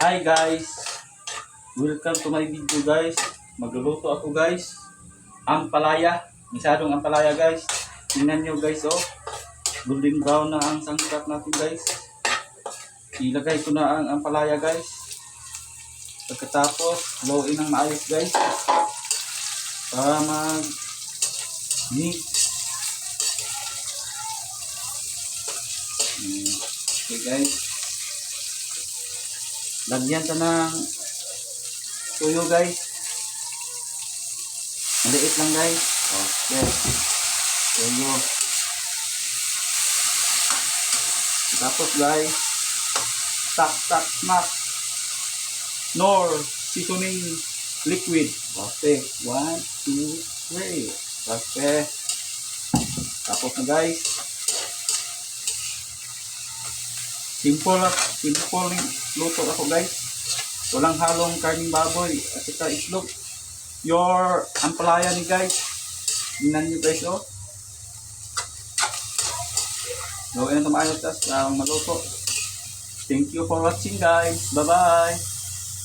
Hi guys! Welcome to my video guys. Magluluto ako guys. Ampalaya. Misadong ampalaya guys. Tingnan nyo guys oh. Golden brown na ang sangkap natin guys. Ilagay ko na ang ampalaya guys. Pagkatapos, lawin ng maayos guys. Para mag mix. Mm, Okay guys. Lagyan ka ng tuyo guys. Maliit lang guys. Okay. Tuyo. Tapos guys, tak tak smack. Nor seasoning liquid. Okay. One, two, three. Okay. Tapos na guys. Simple simple luto ako guys. Walang halong karning baboy at saka islog. Your ampalaya ni guys. Tingnan nyo guys oh. Gawin na tumayos tas uh, maluto. Thank you for watching guys. Bye bye.